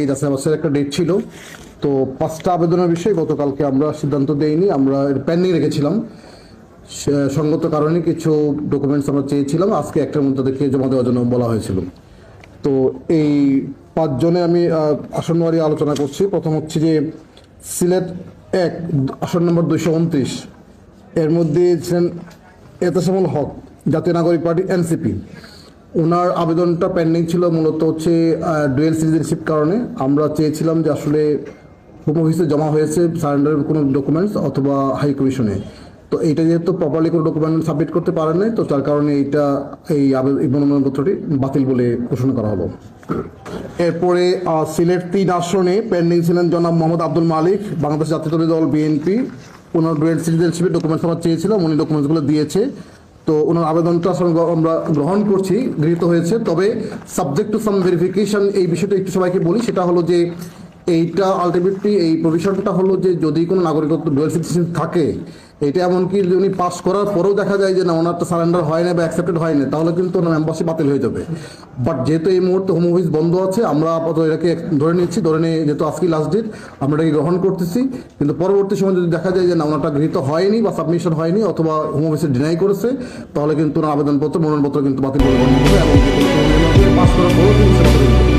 এই বাছাইয়ের একটা ডেট ছিল। তো পাঁচটা আবেদনের বিষয়ে গতকালকে আমরা সিদ্ধান্ত দেইনি আমরা পেন্ডিং রেখেছিলাম। সঙ্গত কারণে কিছু ডকুমেন্টস আমরা চেয়েছিলাম আজকে একটার মধ্যে দেখে জমা দেওয়ার জন্য বলা হয়েছিল। তো এই পাঁচজনে আমি আহ, আসন ওয়ারি আলোচনা করছি। প্রথম হচ্ছে যে সিলেট এক আসন নম্বর দুইশো উনত্রিশ। এর মধ্যে ছিলেন এতেসামুল হক জাতীয় নাগরিক পার্টি এনসিপি। ওনার আবেদনটা পেন্ডিং ছিল মূলত হচ্ছে ডুয়েল সিটিজেনশিপ কারণে। আমরা চেয়েছিলাম যে আসলে হোম অফিসে জমা হয়েছে সারেন্ডারের কোনো ডকুমেন্টস অথবা হাই কমিশনে তো এইটা যেহেতু প্রপারলি কোনো ডকুমেন্ট সাবমিট করতে পারেন নাই, তো তার কারণে এইটা, এই মনোনয়নপত্রটি বাতিল বলে ঘোষণা করা হলো। এরপরে সিলেট তিন আসনে পেন্ডিং ছিলেন জনাব মোহাম্মদ আব্দুল মালিক, বাংলাদেশ জাতীয়তাবাদী দল, বিএনপি। ওনার ডুয়েল সিটিজেনশিপের ডকুমেন্টস আমরা চেয়েছিলাম, উনি ডকুমেন্টসগুলো দিয়েছে। তো ওনার আবেদনটা আসলে আমরা গ্রহণ করছি, গৃহীত হয়েছে। তবে সাবজেক্ট টু সাম ভেরিফিকেশন এই বিষয়টা একটু সবাইকে বলি, সেটা হলো যে এইটা আলটিমেটলি এই প্রভিশনটা হলো যে যদি কোনো নাগরিকত্ব ডুয়েল সিটিজেন থাকে, এটা এমনকি উনি পাস করার পরেও দেখা যায় যে না, ওনার তো সারেন্ডার হয় না বা অ্যাকসেপ্টেড হয় না, তাহলে কিন্তু ওনার মেম্বারশিপ বাতিল হয়ে যাবে। বাট যেহেতু এই মুহূর্তে হোম অফিস বন্ধ আছে, আমরা আপাতত এটাকে ধরে নিচ্ছি, ধরে নিয়ে যেহেতু আজকে লাস্ট ডেট আমরা এটাকে গ্রহণ করতেছি। কিন্তু পরবর্তী সময় যদি দেখা যায় যে না, ওনারটা গৃহীত হয়নি বা সাবমিশন হয়নি অথবা হোম অফিসে ডিনাই করেছে, তাহলে কিন্তু ওনার আবেদনপত্র, মনোনয়নপত্র কিন্তু বাতিল করে এবং পাস করার পরেও কিন্তু